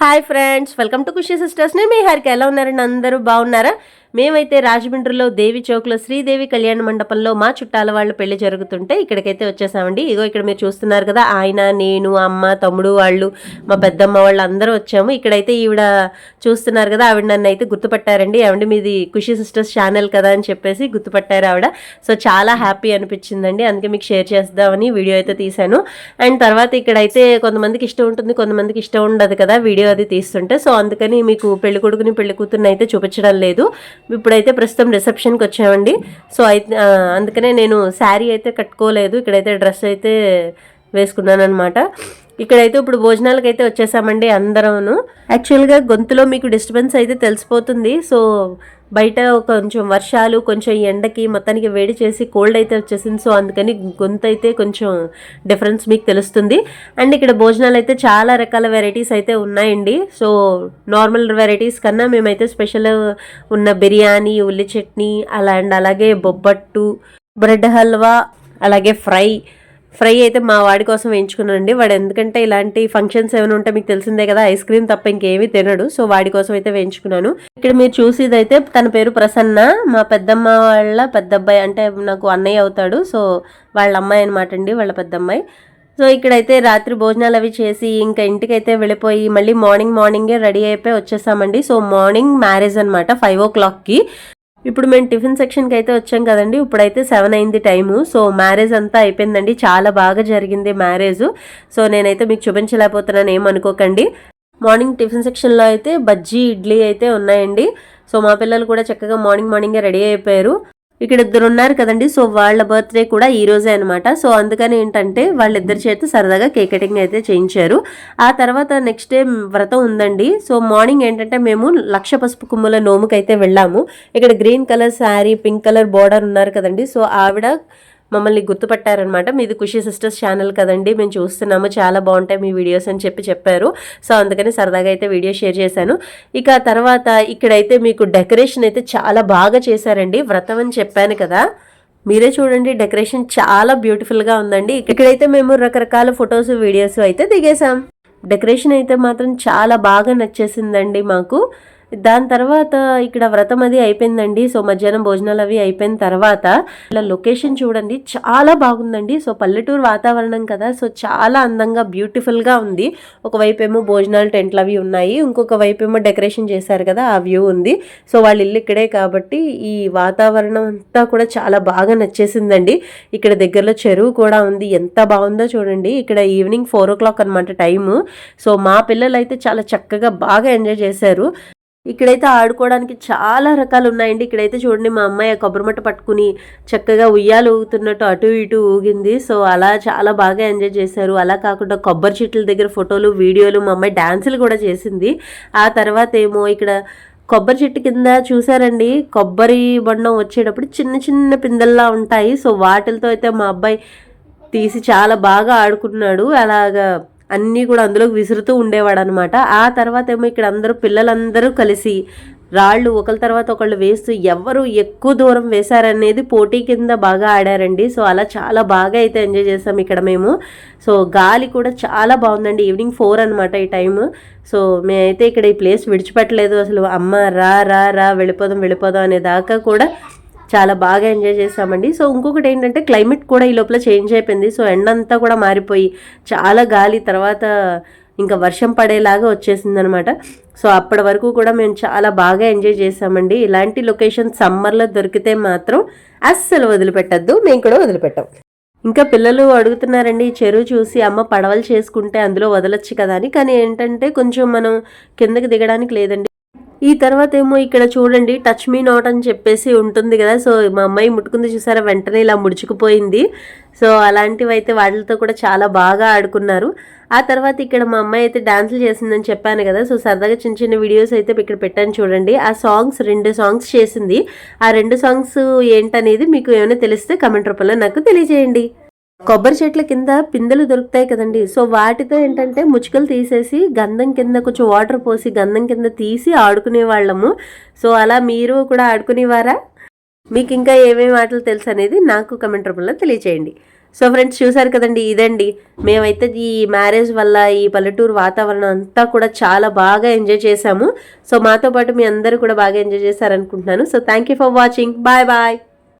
Hi friends welcome to Khushi సిస్టర్స్ని మీ హరికి. ఎలా ఉన్నారండి అందరూ బాగున్నారా? మేమైతే రాజమండ్రిలో దేవి చౌక్లో శ్రీదేవి కళ్యాణ మండపంలో మా చుట్టాల వాళ్ళు పెళ్ళి జరుగుతుంటే ఇక్కడికైతే వచ్చేసామండి. ఇగో ఇక్కడ మీరు చూస్తున్నారు కదా ఆయన నేను అమ్మ తమ్ముడు వాళ్ళు మా పెద్దమ్మ వాళ్ళు అందరూ వచ్చాము. ఇక్కడైతే ఈవిడ చూస్తున్నారు కదా ఆవిడ నన్ను అయితే గుర్తుపట్టారండి. ఆవిడ మీది ఖుషి సిస్టర్స్ ఛానల్ కదా అని చెప్పేసి గుర్తుపట్టారు ఆవిడ. సో చాలా హ్యాపీ అనిపించిందండి. అందుకే మీకు షేర్ చేద్దామని వీడియో అయితే తీశాను. అండ్ తర్వాత ఇక్కడైతే కొంతమందికి ఇష్టం ఉంటుంది కొంతమందికి ఇష్టం ఉండదు కదా వీడియో అది తీస్తుంటే. సో అందుకని మీకు పెళ్ళి కొడుకుని పెళ్ళి కూతుర్ని అయితే చూపించడం లేదు. ఇప్పుడైతే ప్రస్తుతం రిసెప్షన్కి వచ్చామండి. సో అయితే అందుకనే నేను శారీ అయితే కట్టుకోలేదు. ఇక్కడైతే డ్రెస్ అయితే వేసుకున్నాను అనమాట ఇక్కడైతే ఇప్పుడు భోజనాలకు అయితే వచ్చేసామండి అందరూను యాక్చువల్గా గొంతులో మీకు డిస్టర్బెన్స్ అయితే తెలిసిపోతుంది. సో బయట కొంచెం వర్షాలు కొంచెం ఎండకి మొత్తానికి వేడి చేసి కోల్డ్ అయితే వచ్చేసింది. సో అందుకని గొంతు అయితే కొంచెం డిఫరెన్స్ మీకు తెలుస్తుంది. అండ్ ఇక్కడ భోజనాలు అయితే చాలా రకాల వెరైటీస్ అయితే ఉన్నాయండి. సో నార్మల్ వెరైటీస్ కన్నా మేమైతే స్పెషల్ ఉన్న బిర్యానీ ఉల్లి చట్నీ అలా అండ్ అలాగే బొబ్బట్టు బ్రెడ్ హల్వా అలాగే ఫ్రై ఫ్రై అయితే మా వాడి కోసం వేయించుకున్నానండి. వాడు ఎందుకంటే ఇలాంటి ఫంక్షన్స్ ఏమైనా ఉంటే మీకు తెలిసిందే కదా ఐస్ క్రీమ్ తప్ప ఇంకేమీ తినడు. సో వాడి కోసం అయితే వేయించుకున్నాను. ఇక్కడ మీరు చూసేదైతే తన పేరు ప్రసన్న మా పెద్దమ్మ వాళ్ళ పెద్దబ్బాయి అంటే నాకు అన్నయ్య అవుతాడు. సో వాళ్ళ అమ్మాయి అనమాట అండి వాళ్ళ పెద్దమ్మాయి. సో ఇక్కడైతే రాత్రి భోజనాలు అవి చేసి ఇంకా ఇంటికైతే వెళ్ళిపోయి మళ్ళీ మార్నింగ్ మార్నింగే రెడీ అయిపోయి వచ్చేసామండి. సో మార్నింగ్ మ్యారేజ్ అనమాట ఫైవ్ ఓ క్లాక్కి ఇప్పుడు మేము టిఫిన్ సెక్షన్కి అయితే వచ్చాం కదండి. ఇప్పుడైతే సెవెన్ అయింది టైము. సో మ్యారేజ్ అంతా అయిపోయిందండి. చాలా బాగా జరిగింది మ్యారేజ్. సో నేనైతే మీకు చూపించలేకపోతున్నాను ఏమనుకోకండి మార్నింగ్ టిఫిన్ సెక్షన్లో అయితే బజ్జీ ఇడ్లీ అయితే ఉన్నాయండి. సో మా పిల్లలు కూడా చక్కగా మార్నింగ్ మార్నింగే రెడీ అయిపోయారు. ఇక్కడ ఇద్దరు ఉన్నారు కదండి. సో వాళ్ళ బర్త్డే కూడా ఈ రోజే అనమాట సో అందుకని ఏంటంటే వాళ్ళిద్దరి చేత సరదాగా కేక్ కటింగ్ అయితే చేయించారు. ఆ తర్వాత నెక్స్ట్ డే వ్రతం ఉందండి. సో మార్నింగ్ ఏంటంటే మేము లక్ష పసుపు కుమ్ముల నోముకైతే వెళ్ళాము. ఇక్కడ green colour sari pink colour border ఉన్నారు కదండి. సో ఆవిడ మమ్మల్ని గుర్తుపట్టారనమాట మీది ఖుషి సిస్టర్స్ ఛానల్ కదండి. మేము చూస్తున్నాము. చాలా బాగుంటాయి మీ వీడియోస్ అని చెప్పి చెప్పారు. సో అందుకని సరదాగా అయితే వీడియో షేర్ చేశాను. ఇక తర్వాత ఇక్కడైతే మీకు డెకరేషన్ అయితే చాలా బాగా చేశారండి. వ్రతం అని చెప్పాను కదా. మీరే చూడండి. డెకరేషన్ చాలా బ్యూటిఫుల్గా ఉందండి. ఇక్కడైతే మేము రకరకాల ఫొటోస్ వీడియోస్ అయితే దిగేసాం డెకరేషన్ అయితే మాత్రం చాలా బాగా నచ్చేసిందండి మాకు. దాని తర్వాత ఇక్కడ వ్రతం అది అయిపోయిందండి. సో మధ్యాహ్నం భోజనాలు అవి అయిపోయిన తర్వాత ఇలా లొకేషన్ చూడండి. చాలా బాగుందండి. సో పల్లెటూరు వాతావరణం కదా. సో చాలా అందంగా బ్యూటిఫుల్గా ఉంది. ఒకవైపు ఏమో భోజనాలు టెంట్లు అవి ఉన్నాయి. ఇంకొక వైపు ఏమో డెకరేషన్ చేశారు కదా ఆ వ్యూ ఉంది. సో వాళ్ళ ఇల్లు ఇక్కడే కాబట్టి ఈ వాతావరణం అంతా కూడా చాలా బాగా నచ్చేసిందండి. ఇక్కడ దగ్గరలో చెరువు కూడా ఉంది. ఎంత బాగుందో చూడండి. ఇక్కడ ఈవినింగ్ ఫోర్ ఓ క్లాక్ అనమాట టైము. సో మా పిల్లలు అయితే చాలా చక్కగా బాగా ఎంజాయ్ చేశారు. ఇక్కడైతే ఆడుకోవడానికి చాలా రకాలు ఉన్నాయండి ఇక్కడైతే చూడండి మా అమ్మాయి ఆ కొబ్బరిమట్ట పట్టుకుని చక్కగా ఉయ్యాలు ఊగుతున్నట్టు అటు ఇటు ఊగింది. సో అలా చాలా బాగా ఎంజాయ్ చేశారు. అలా కాకుండా కొబ్బరి చెట్ల దగ్గర ఫోటోలు వీడియోలు మా అమ్మాయి డ్యాన్సులు కూడా చేసింది. ఆ తర్వాత ఏమో ఇక్కడ కొబ్బరి చెట్టు కింద చూసారండి కొబ్బరి బొండం వచ్చేటప్పుడు చిన్న చిన్న పిందెల్లా ఉంటాయి. సో వాటిలతో అయితే మా అబ్బాయి తీసి చాలా బాగా ఆడుకున్నాడు. అలాగా అన్నీ కూడా అందులోకి విసురుతూ ఉండేవాడు అనమాట ఆ తర్వాత ఏమో ఇక్కడ అందరూ పిల్లలందరూ కలిసి రాళ్ళు ఒకళ్ళ తర్వాత ఒకళ్ళు వేస్తూ ఎవరు ఎక్కువ దూరం వేశారనేది పోటీ కింద బాగా ఆడారండి. సో అలా చాలా బాగా అయితే ఎంజాయ్ చేసాం ఇక్కడ మేము. సో గాలి కూడా చాలా బాగుందండి. ఈవినింగ్ ఫోర్ అనమాట ఈ టైము. సో మేమైతే ఇక్కడ ఈ ప్లేస్ విడిచిపెట్టలేదు. అసలు అమ్మ రా రా రా వెళ్ళిపోదాం వెళ్ళిపోదాం అనే దాకా కూడా చాలా బాగా ఎంజాయ్ చేసామండి సో ఇంకొకటి ఏంటంటే క్లైమేట్ కూడా ఈ లోపల చేంజ్ అయిపోయింది. సో ఎండ అంతా కూడా మారిపోయి చాలా గాలి తర్వాత ఇంకా వర్షం పడేలాగా వచ్చేసింది అనమాట సో అప్పటి వరకు కూడా మేము చాలా బాగా ఎంజాయ్ చేసామండి ఇలాంటి లొకేషన్ సమ్మర్లో దొరికితే మాత్రం అస్సలు వదిలిపెట్టద్దు. మేము కూడా వదిలిపెట్టాం. ఇంకా పిల్లలు అడుగుతున్నారండి చెరువు చూసి అమ్మ పడవలు చేసుకుంటే అందులో వదలొచ్చు కదా అని. కానీ ఏంటంటే కొంచెం మనం కిందకి దిగడానికి లేదండి. ఈ తర్వాత ఏమో ఇక్కడ చూడండి టచ్ మీ నాట్ అని చెప్పేసి ఉంటుంది కదా. సో మా అమ్మాయి ముట్టుకుంది చూసారా? వెంటనే ఇలా ముడుచుకుపోయింది. సో అలాంటివి అయితే వాటితో కూడా చాలా బాగా ఆడుకున్నారు. ఆ తర్వాత ఇక్కడ మా అమ్మాయి అయితే డాన్సులు చేసిందని చెప్పాను కదా. సో సరదాగా చిన్న చిన్న వీడియోస్ అయితే ఇక్కడ పెట్టాను చూడండి. ఆ సాంగ్స్ రెండు సాంగ్స్ చేసింది. ఆ రెండు సాంగ్స్ ఏంటనేది మీకు ఏమైనా తెలిస్తే కమెంట్ రూపంలో నాకు తెలియజేయండి. కొబ్బరి చెట్ల కింద పిందెలు దొరుకుతాయి కదండి. సో వాటితో ఏంటంటే ముచ్చుకలు తీసేసి గంధం కింద కొంచెం వాటర్ పోసి గంధం కింద తీసి ఆడుకునే వాళ్ళము. సో అలా మీరు కూడా ఆడుకునేవారా? మీకు ఇంకా ఏమేమి ఆటలు తెలుసు అనేది నాకు కమెంట్ రూపంలో తెలియచేయండి. సో ఫ్రెండ్స్ చూసారు కదండి ఇదండి. మేమైతే ఈ మ్యారేజ్ వల్ల ఈ పల్లెటూరు వాతావరణం అంతా కూడా చాలా బాగా ఎంజాయ్ చేశాము. సో మాతో పాటు మీ అందరూ కూడా బాగా enjoy చేశారనుకుంటున్నాను. So thank you for watching bye bye